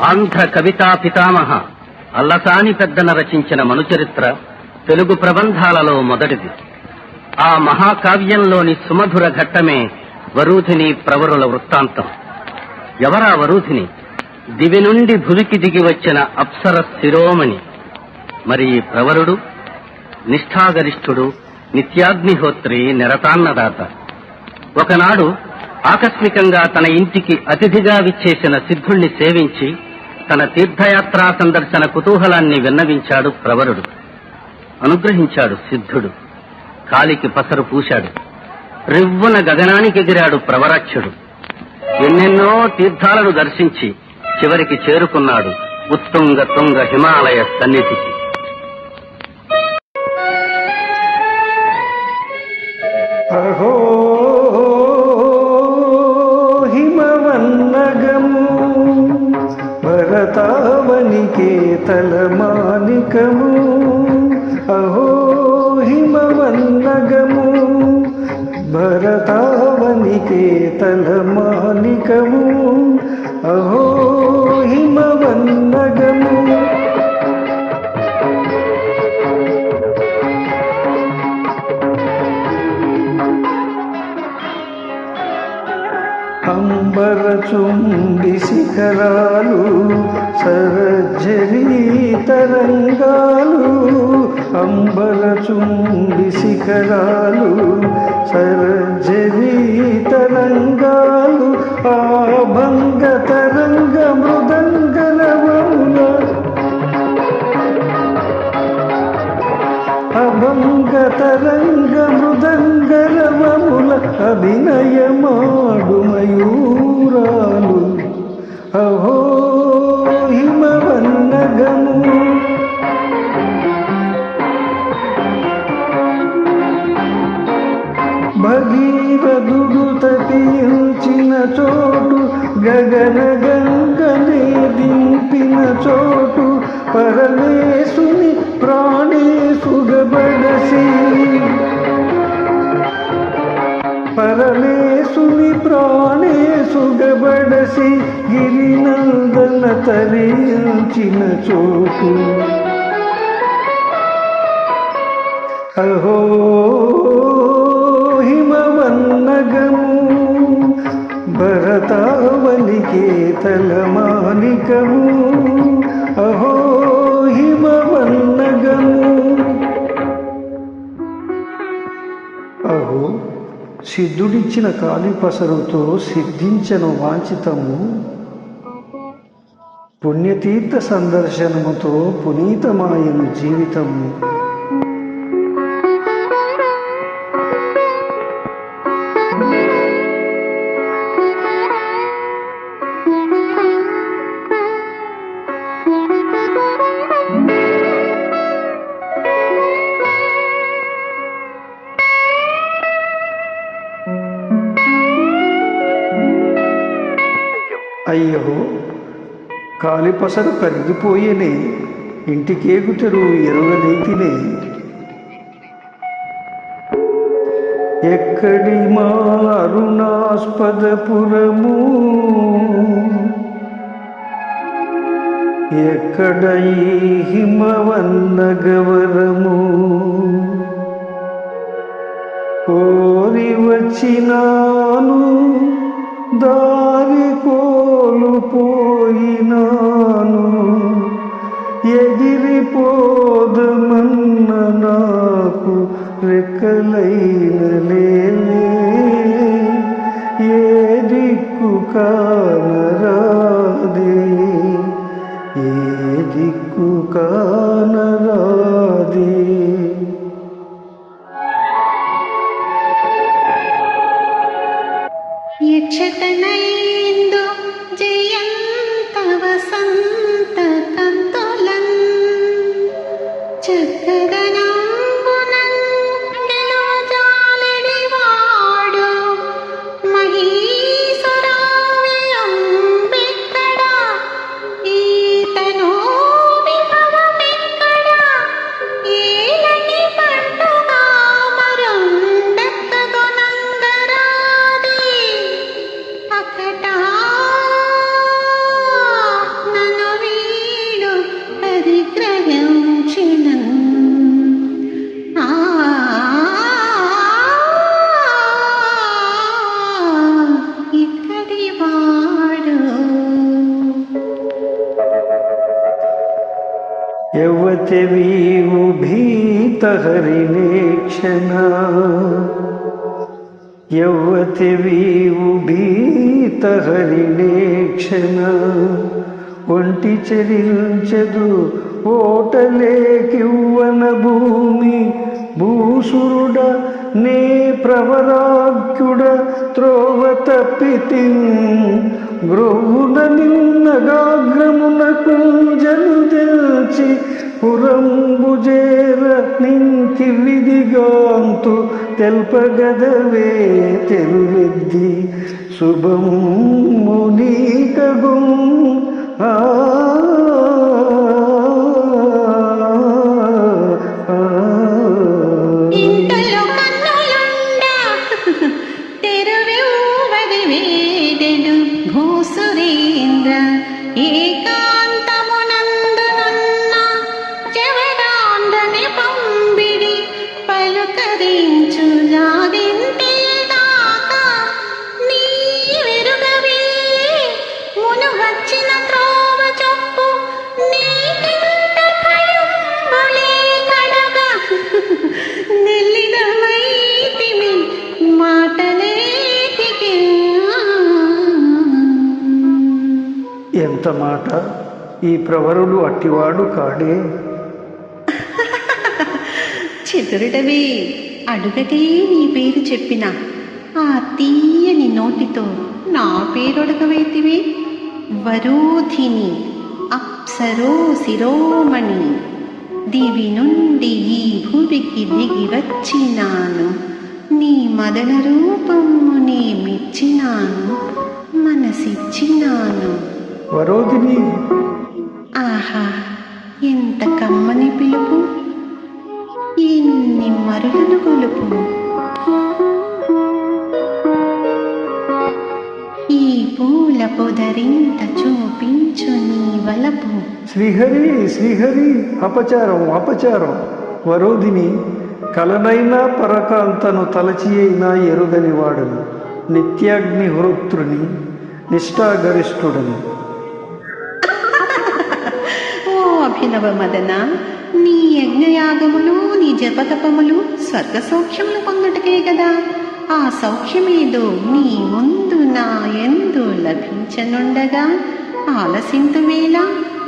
ఆంధ్ర కవితా పితామహ అల్లసాని పెద్దన రచించిన మనుచరిత్ర తెలుగు ప్రబంధాలలో మొదటిది. ఆ మహాకావ్యంలోని సుమధుర ఘట్టమే వరూధిని ప్రవరుల వృత్తాంతం. ఎవరా వరూధిని? దివి నుండి భువికి దిగి వచ్చిన అప్సర శిరోమణి. మరి ప్రవరుడు? నిష్ఠాగరిష్ఠుడు నిత్యాగ్నిహోత్రి నిరతాన్నదాత. ఒకనాడు ఆకస్మికంగా తన ఇంటికి అతిథిగా విచ్చేసిన సిద్ధుణ్ణి సేవించి తన తీర్థయాత్రా సందర్శన కుతూహలాన్ని విన్నవించాడు ప్రవరుడు. అనుగ్రహించాడు సిద్ధుడు. కాలికి పసరు పూశాడు. రివ్వున గగనానికి ఎగిరాడు ప్రవరాక్షుడు. ఎన్నెన్నో తీర్థాలను దర్శించి చివరికి చేరుకున్నాడు ఉత్తుంగ తుంగ హిమాలయ సన్నిధికి. అహో తలమానికము అహో హిమవన్నగము భరతావనికే తలమానికము అహో హిమవన్నగము అంబరచుంబి శిఖరాలు సరజరీ తరంగాలు అంబర చుండి శిఖరాలు సరజరీ తరంగాలు ఆభంగ భంగ తరంగ మృదంగరవముల అభంగ తరంగ మృదంగరవముల అభినయం గగన గంగనే దింపిన చోటు పరమేశుని ప్రాణేశుగబడసి పరమేశుని ప్రాణేశుగబడసి గిరినందన తరించిన చోటు. అహో హిమవన్నగము భరతా భరతావనికే తలమానికము అహో హిమవన్నగము. అహో సిద్ధుడిచ్చిన కాలిపసరుతో సిద్ధించను వాంఛితము. పుణ్యతీర్థ సందర్శనముతో పునీతమాయను జీవితము. అయ్యో కాలిపసరు కరిగిపోయేనే ఇంటికేగుటరు ఎరుగనైతినే ఎక్కడి మా అరుణాస్పదపురము ఎక్కడ ఈ హిమవన్నగవరము? కోరి వచ్చినాను దా కలైన లేవే ఏ దిక్కు కా యవతివీవు భీతహరిణేక్షణ యవ్వతివీవు భీతహరిణేక్షణ ఒంటి చెరించదు ఓటలేకివ్వన భూమి భూసురుడ నే ప్రవరాఖ్యుడ త్రోవ తప్పితి. గ్రోవున నిన్నగాగ్రమున కుంజను తెల్చి పురంబుజేర నింకి విధిగాంతు తెల్పగదవే తెలువిద్ది శుభం మునీకగు ఆ, ఎంత మాట. ఈ ప్రవరుడు అట్టివాడు కాడే. చెదురుడవే అడుగటే నీ పేరు చెప్పిన. ఆ తీయని నోటితో నా పేరొడగవేతివి. వరోధిని అప్సరో శిరోమణి. దివి నుండి ఈ భూమికి దిగి వచ్చినాను. నీ మదన రూపము మెచ్చినాను. మనసిచ్చినాను. వరోధిని. ఆహా ఎంత కమ్మని పిలుపు. ఎన్ని మరులను గొలుపు ఈ పూల పొదరింత చూపించు నీ వలపు. శ్రీహరి శ్రీహరి అపచారం అపచారం. వరోధిని కలనైనా పరకాంతను తలచి అయినా ఎరుగని వాడను. నిత్యాగ్ని హృత్రుని నిష్ఠాగరిష్ఠుడని. అభినవ మదన నీ యజ్ఞయాగములు నీ జపతపములు స్వర్గ సౌఖ్యములు పొందుటకే కదా ఆ సౌఖ్యమేదో నీ ముందు నా ఎందు లభించనుండగా. ఆలసింతువేళ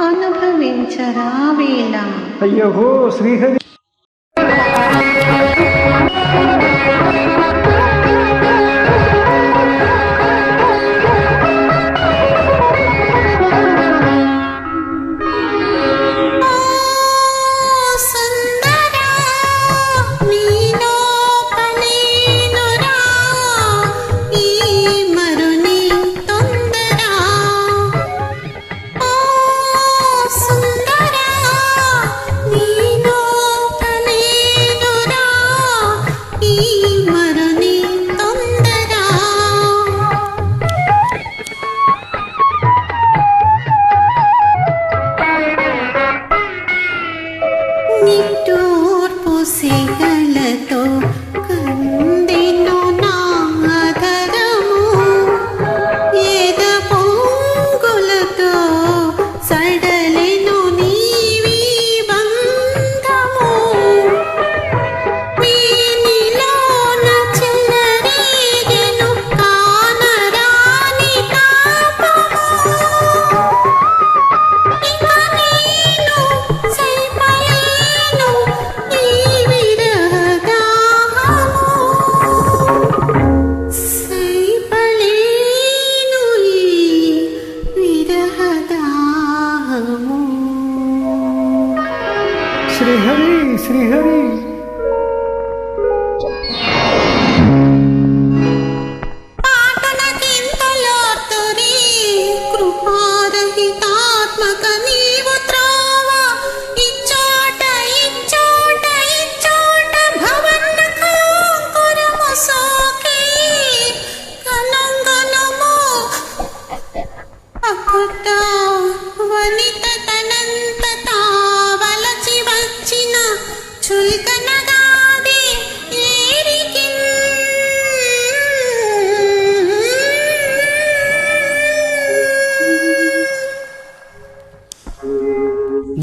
అనుభవించరావేళ. అనుభవించరా శ్రీహరి!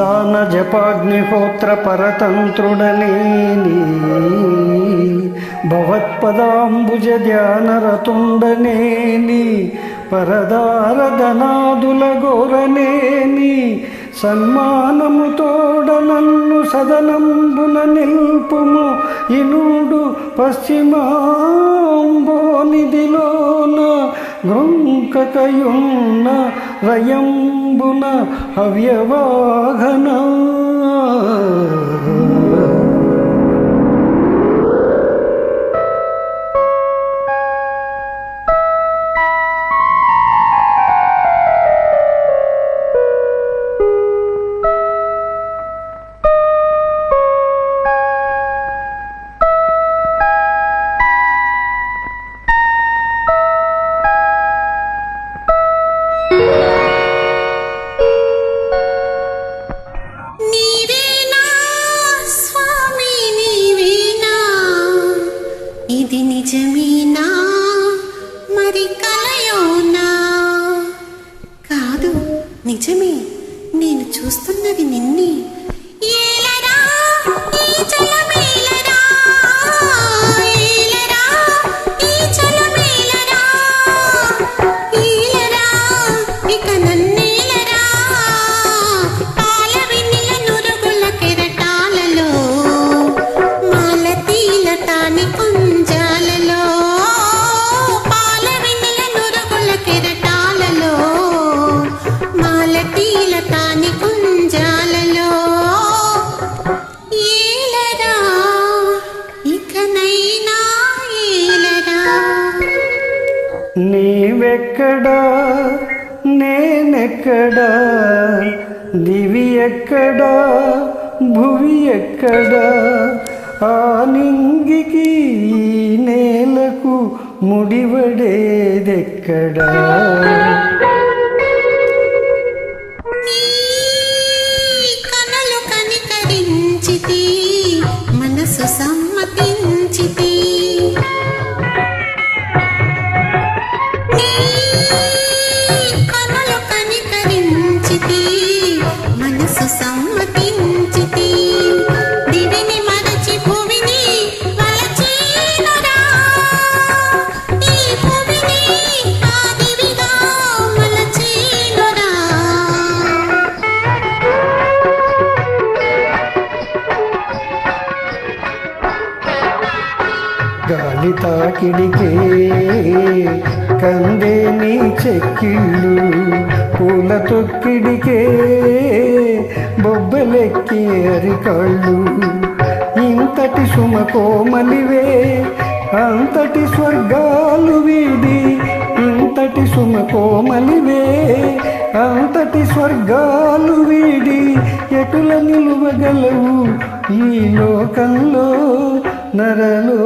దాన జపాగ్నిహోత్ర పరతంత్రుడనేని భవత్పదాంబుజ ధ్యానరతుండనేని పరదారధనాదుల గోరనేని సన్మానము తోడ నన్ను సదనంబున నిల్పుము. ఇనుడు పశ్చిమాంబోనిదిలోన కకయున్న రయంబున హవ్యవాహన నేను చూస్తున్నది నిన్నే. ఏలరా ఈ జలమేలరా ఎక్కడా? నేనెక్కడా? దివి ఎక్కడా? భువి ఎక్కడా? ఆ నింగికి నేలకు ముడివడేదెక్కడా? పూల తొక్కిడికే బొబ్బలెక్కి అరికాళ్ళు. ఇంతటి సుమ కోమలివే అంతటి స్వర్గాలు వీడి. ఇంతటి సుమ కోమలివే అంతటి స్వర్గాలు వీడి. ఎటుల నిలువగలవు ఈ లోకంలో నరలో?